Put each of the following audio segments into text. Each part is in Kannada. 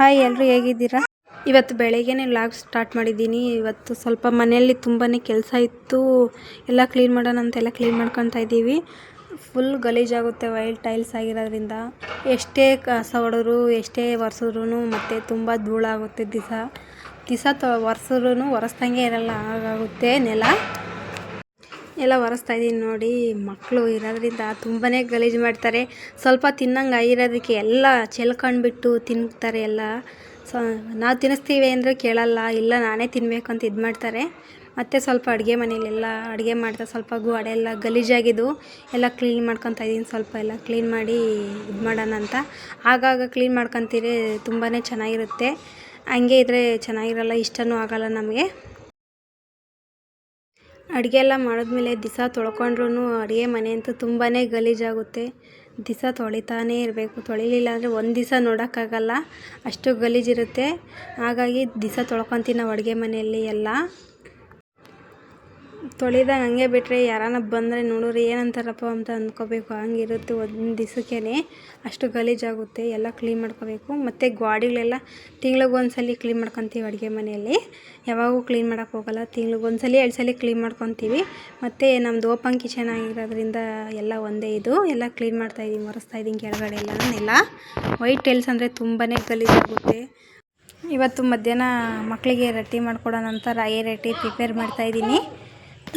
ಹಾಯ್ ಎಲ್ಲರೂ ಹೇಗಿದ್ದೀರಾ? ಇವತ್ತು ಬೆಳಗ್ಗೆನೇ ಲಾಗ್ ಸ್ಟಾರ್ಟ್ ಮಾಡಿದ್ದೀನಿ. ಇವತ್ತು ಸ್ವಲ್ಪ ಮನೆಯಲ್ಲಿ ತುಂಬಾ ಕೆಲಸ ಇತ್ತು. ಎಲ್ಲ ಕ್ಲೀನ್ ಮಾಡೋಣ ಅಂತೆಲ್ಲ ಕ್ಲೀನ್ ಮಾಡ್ಕೊತಾ ಇದ್ದೀವಿ. ಫುಲ್ ಗಲೀಜಾಗುತ್ತೆ ವೈಲ್ಡ್ ಟೈಲ್ಸ್ ಆಗಿರೋದ್ರಿಂದ. ಎಷ್ಟೇ ಕಸ ಹೊಡೆದ್ರು, ಎಷ್ಟೇ ಒರೆಸಿದ್ರು ಮತ್ತು ತುಂಬ ಧೂಳಾಗುತ್ತೆ ದಿಸ. ದಿಸ ತ ಒರೆಸಿದ್ರು ಒರೆಸ್ದಂಗೆ ಇರಲ್ಲ, ಹಾಗಾಗುತ್ತೆ ನೆಲ. ಎಲ್ಲ ಒರೆಸ್ತಾ ಇದ್ದೀನಿ ನೋಡಿ. ಮಕ್ಕಳು ಇರೋದ್ರಿಂದ ತುಂಬಾ ಗಲೀಜು ಮಾಡ್ತಾರೆ. ಸ್ವಲ್ಪ ತಿನ್ನಂಗೆ ಆಗಿರೋದಕ್ಕೆ ಎಲ್ಲ ಚೆಲ್ಕೊಂಡ್ಬಿಟ್ಟು ತಿಂತಾರೆ ಎಲ್ಲ. ಸೊ, ನಾವು ತಿನ್ನಿಸ್ತೀವಿ ಅಂದರೆ ಕೇಳಲ್ಲ. ಇಲ್ಲ, ನಾನೇ ತಿನ್ನಬೇಕು ಅಂತ ಇದು ಮಾಡ್ತಾರೆ. ಮತ್ತು ಸ್ವಲ್ಪ ಅಡುಗೆ ಮನೇಲೆಲ್ಲ ಅಡುಗೆ ಮಾಡ್ತಾ ಸ್ವಲ್ಪ ಗೋಡೆ ಎಲ್ಲ ಗಲೀಜಾಗಿದ್ದು ಎಲ್ಲ ಕ್ಲೀನ್ ಮಾಡ್ಕೊತಾ ಇದ್ದೀನಿ. ಸ್ವಲ್ಪ ಎಲ್ಲ ಕ್ಲೀನ್ ಮಾಡಿ ಇದು ಮಾಡೋಣ ಅಂತ. ಆಗಾಗ ಕ್ಲೀನ್ ಮಾಡ್ಕೊತೀರಿ ತುಂಬಾ ಚೆನ್ನಾಗಿರುತ್ತೆ. ಹಂಗೆ ಇದ್ದರೆ ಚೆನ್ನಾಗಿರಲ್ಲ. ಇಷ್ಟನೂ ಆಗಲ್ಲ ನಮಗೆ. ಅಡುಗೆ ಎಲ್ಲ ಮಾಡಿದ್ಮೇಲೆ ದಿಸ ತೊಳ್ಕೊಂಡ್ರೂ ಅಡುಗೆ ಮನೆ ಅಂತೂ ತುಂಬಾ ಗಲೀಜಾಗುತ್ತೆ. ದಿಸ ತೊಳಿತಾನೇ ಇರಬೇಕು. ತೊಳಿಲಿಲ್ಲ ಅಂದರೆ ಒಂದು ದಿವಸ ನೋಡೋಕ್ಕಾಗಲ್ಲ. ಅಷ್ಟು ಗಲೀಜಿರುತ್ತೆ. ಹಾಗಾಗಿ ದಿಸ ತೊಳ್ಕೊತೀವಿ ನಾವು ಅಡುಗೆ ಮನೆಯಲ್ಲಿ ಎಲ್ಲ. ತೊಳೆದಾಗ ಹಂಗೆ ಬಿಟ್ಟರೆ ಯಾರಾನ ಬಂದರೆ ನೋಡೋರು ಏನಂತಾರಪ್ಪ ಅಂತ ಅಂದ್ಕೋಬೇಕು. ಹಂಗಿರುತ್ತೆ ಒಂದು ದಿವಸಕ್ಕೇ ಅಷ್ಟು ಗಲೀಜಾಗುತ್ತೆ. ಎಲ್ಲ ಕ್ಲೀನ್ ಮಾಡ್ಕೋಬೇಕು. ಮತ್ತು ಗ್ವಾಡಿಗಳೆಲ್ಲ ತಿಂಗ್ಳಿಗೆ ಒಂದು ಸಲ ಕ್ಲೀನ್ ಮಾಡ್ಕೊತೀವಿ ಅಡುಗೆ ಮನೆಯಲ್ಲಿ. ಯಾವಾಗೂ ಕ್ಲೀನ್ ಮಾಡೋಕ್ಕೆ ಹೋಗಲ್ಲ. ತಿಂಗ್ಳಿಗೆ ಒಂದು ಸಲ ಎರಡು ಸಲ ಕ್ಲೀನ್ ಮಾಡ್ಕೊತೀವಿ. ಮತ್ತು ನಮ್ಮದು ಓಪನ್ ಕಿಚನ್ ಆಗಿರೋದ್ರಿಂದ ಎಲ್ಲ ಒಂದೇ ಇದು. ಎಲ್ಲ ಕ್ಲೀನ್ ಮಾಡ್ತಾಯಿದ್ದೀನಿ ಇದ್ದೀನಿ ಕೆಳಗಡೆ ಎಲ್ಲ ಎಲ್ಲ ವೈಟ್ ಟೈಲ್ಸ್ ಅಂದರೆ ತುಂಬಾ ಗಲೀಜಾಗುತ್ತೆ. ಇವತ್ತು ಮಧ್ಯಾಹ್ನ ಮಕ್ಕಳಿಗೆ ರೊಟ್ಟಿ ಮಾಡ್ಕೊಡೋ ಅಂತ ರಾಗಿ ರೊಟ್ಟಿ ಪ್ರಿಪೇರ್ ಮಾಡ್ತಾಯಿದ್ದೀನಿ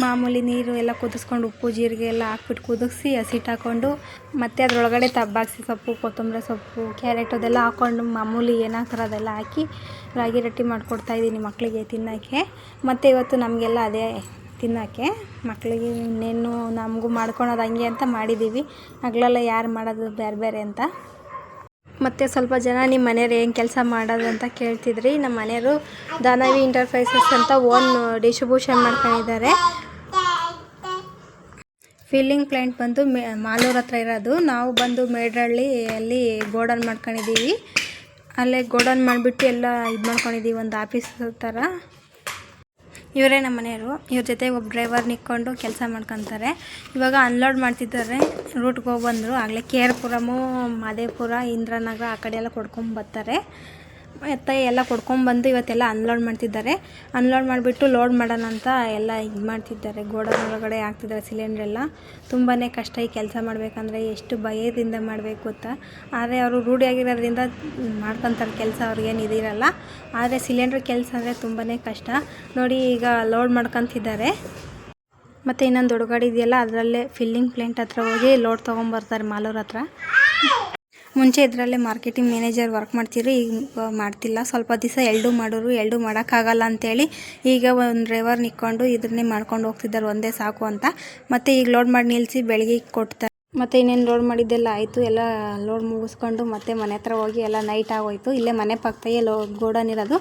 ಮಾಮೂಲಿ ನೀರು ಎಲ್ಲ ಕುದಿಸ್ಕೊಂಡು ಉಪ್ಪು, ಜೀರಿಗೆ ಎಲ್ಲ ಹಾಕ್ಬಿಟ್ಟು ಕುದಿಸಿ ಹಸಿಟ್ಟು ಹಾಕ್ಕೊಂಡು ಮತ್ತು ಅದರೊಳಗಡೆ ತಬ್ಬಾಕ್ಸಿ ಸೊಪ್ಪು, ಕೊತ್ತಂಬರಿ ಸೊಪ್ಪು, ಕ್ಯಾರೆಟ್ ಅದೆಲ್ಲ ಹಾಕ್ಕೊಂಡು ಮಾಮೂಲಿ ಏನು ಅದೆಲ್ಲ ಹಾಕಿ ರಾಗಿ ರೊಟ್ಟಿ ಮಾಡಿಕೊಡ್ತಾಯಿದ್ದೀನಿ ಮಕ್ಕಳಿಗೆ ತಿನ್ನೋಕ್ಕೆ. ಮತ್ತು ಇವತ್ತು ನಮಗೆಲ್ಲ ಅದೇ ತಿನ್ನೋಕ್ಕೆ. ಮಕ್ಕಳಿಗೆ ಇನ್ನೇನು ನಮಗೂ ಮಾಡ್ಕೊಳೋದು ಹಂಗೆ ಅಂತ ಮಾಡಿದ್ದೀವಿ. ಹಗಲೆಲ್ಲ ಯಾರು ಮಾಡೋದು ಬೇರೆ ಬೇರೆ ಅಂತ. ಮತ್ತು ಸ್ವಲ್ಪ ಜನ ನಿಮ್ಮ ಮನೆಯವ್ರು ಏನು ಕೆಲಸ ಮಾಡೋದು ಅಂತ ಕೇಳ್ತಿದ್ರಿ. ನಮ್ಮ ಮನೆಯವರು ದಾನವಿ ಇಂಟರ್ಫೈಸಸ್ ಅಂತ ಓನ್ ಡಿಸ್ಟ್ರಿಬ್ಯೂಷನ್ ಮಾಡ್ಕೊಂಡಿದ್ದಾರೆ. ಫೀಲಿಂಗ್ ಪ್ಲಾಂಟ್ ಬಂದು ಮೇ, ಮಾಲೂರು ಹತ್ರ ಇರೋದು. ನಾವು ಬಂದು ಮೇಡ್ರಳ್ಳಿ ಅಲ್ಲಿ ಗೋಡನ್ ಮಾಡ್ಕೊಂಡಿದ್ದೀವಿ. ಅಲ್ಲೇ ಗೋಡನ್ ಮಾಡಿಬಿಟ್ಟು ಎಲ್ಲ ಇದು ಮಾಡ್ಕೊಂಡಿದ್ದೀವಿ, ಒಂದು ಆಫೀಸ್ ಥರ. ಇವರೇ ನಮ್ಮ ಮನೆಯವರು. ಇವ್ರ ಜೊತೆ ಒಬ್ಬ ಡ್ರೈವರ್ ನಿಕ್ಕೊಂಡು ಕೆಲಸ ಮಾಡ್ಕೊತಾರೆ. ಇವಾಗ ಅನ್ಲೋಡ್ ಮಾಡ್ತಿದ್ದಾರೆ. ರೂಟ್ಗೆ ಹೋಗಿ ಬಂದರು. ಆಗಲೇ ಕೆ ಆರ್ ಪುರಮು, ಮಾದೇಪುರ, ಇಂದ್ರನಗರ ಆ ಕಡೆ ಎಲ್ಲ ಕೊಡ್ಕೊಂಬರ್ತಾರೆ ಎತ್ತ ಎಲ್ಲ ಕೊಡ್ಕೊಂಬಂದು ಇವತ್ತೆಲ್ಲ ಅನ್ಲೋಡ್ ಮಾಡ್ತಿದ್ದಾರೆ. ಅನ್ಲೋಡ್ ಮಾಡಿಬಿಟ್ಟು ಲೋಡ್ ಮಾಡೋಣ ಅಂತ ಎಲ್ಲ ಇದು ಮಾಡ್ತಿದ್ದಾರೆ. ಗೋಡನ್ ಒಳಗಡೆ ಹಾಕ್ತಿದ್ದಾರೆ ಸಿಲಿಂಡ್ರೆಲ್ಲ ತುಂಬಾ ಕಷ್ಟ ಈ ಕೆಲಸ ಮಾಡಬೇಕಂದ್ರೆ ಎಷ್ಟು ಭಯದಿಂದ ಮಾಡಬೇಕು ಅಂತ ಆದರೆ ಅವರು ರೂಢಿಯಾಗಿರೋದ್ರಿಂದ ಮಾಡ್ಕೊತಾರೆ ಕೆಲಸ ಅವ್ರಿಗೇನು ಇದಿರಲ್ಲ ಆದರೆ ಸಿಲಿಂಡ್ರ್ ಕೆಲಸ ಅಂದರೆ ತುಂಬಾ ಕಷ್ಟ. ನೋಡಿ ಈಗ ಲೋಡ್ ಮಾಡ್ಕೊತಿದ್ದಾರೆ. ಮತ್ತು ಇನ್ನೊಂದು ದೊಡ್ಡ ಗಾಡಿ ಇದೆಯಲ್ಲ, ಅದರಲ್ಲೇ ಫಿಲ್ಲಿಂಗ್ ಪ್ಲೇಂಟ್ ಹತ್ರ ಹೋಗಿ ಲೋಡ್ ತೊಗೊಂಬರ್ತಾರೆ ಮಾಲೂರ ಹತ್ರ. ಮುಂಚೆ ಇದರಲ್ಲೇ ಮಾರ್ಕೆಟಿಂಗ್ ಮ್ಯಾನೇಜರ್ ವರ್ಕ್ ಮಾಡ್ತಿದ್ರು, ಈಗ ಮಾಡ್ತಿಲ್ಲ. ಸ್ವಲ್ಪ ದಿವಸ ಎಲ್ಡು ಮಾಡೋರು, ಎಲ್ಡು ಮಾಡೋಕ್ಕಾಗಲ್ಲ ಅಂತೇಳಿ ಈಗ ಒಂದು ಡ್ರೈವರ್ ನಿಕ್ಕೊಂಡು ಇದನ್ನೇ ಮಾಡ್ಕೊಂಡು ಹೋಗ್ತಿದ್ದಾರೆ, ಒಂದೇ ಸಾಕು ಅಂತ. ಮತ್ತು ಈಗ ಲೋಡ್ ಮಾಡಿ ನಿಲ್ಲಿಸಿ ಬೆಳಗ್ಗೆ ಕೊಡ್ತಾರೆ ಮತ್ತು ಇನ್ನೇನು ಲೋಡ್ ಮಾಡಿದ್ದೆಲ್ಲ ಆಯಿತು, ಎಲ್ಲ ಲೋಡ್ ಮುಗಿಸ್ಕೊಂಡು ಮತ್ತೆ ಮನೆ ಹತ್ರ ಹೋಗಿ ಎಲ್ಲ ನೈಟ್ ಆಗೋಯ್ತು. ಇಲ್ಲೇ ಮನೆ ಪಕ್ಕದಾಗೆ ಲೋ ಗೋಡನ್ ಇರೋದು.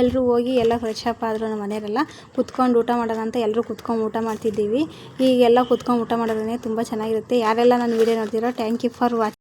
ಎಲ್ಲರೂ ಹೋಗಿ ಎಲ್ಲ ಫ್ರೆಶ್ ಅಪ್ ಆದರು ನಮ್ಮ ಮನೆಯವರೆಲ್ಲ. ಕುತ್ಕೊಂಡು ಊಟ ಮಾಡೋಣ ಅಂತ ಎಲ್ಲರೂ ಕುತ್ಕೊಂಡು ಊಟ ಮಾಡ್ತಿದ್ದೀವಿ. ಈಗೆಲ್ಲ ಕುತ್ಕೊಂಡು ಊಟ ಮಾಡೋದನ್ನೇ ತುಂಬ ಚೆನ್ನಾಗಿರುತ್ತೆ. ಯಾರೆಲ್ಲ ನನ್ನ ವೀಡಿಯೋ ನೋಡ್ತಿರೋ ಥ್ಯಾಂಕ್ ಯು ಫಾರ್ ವಾಚ್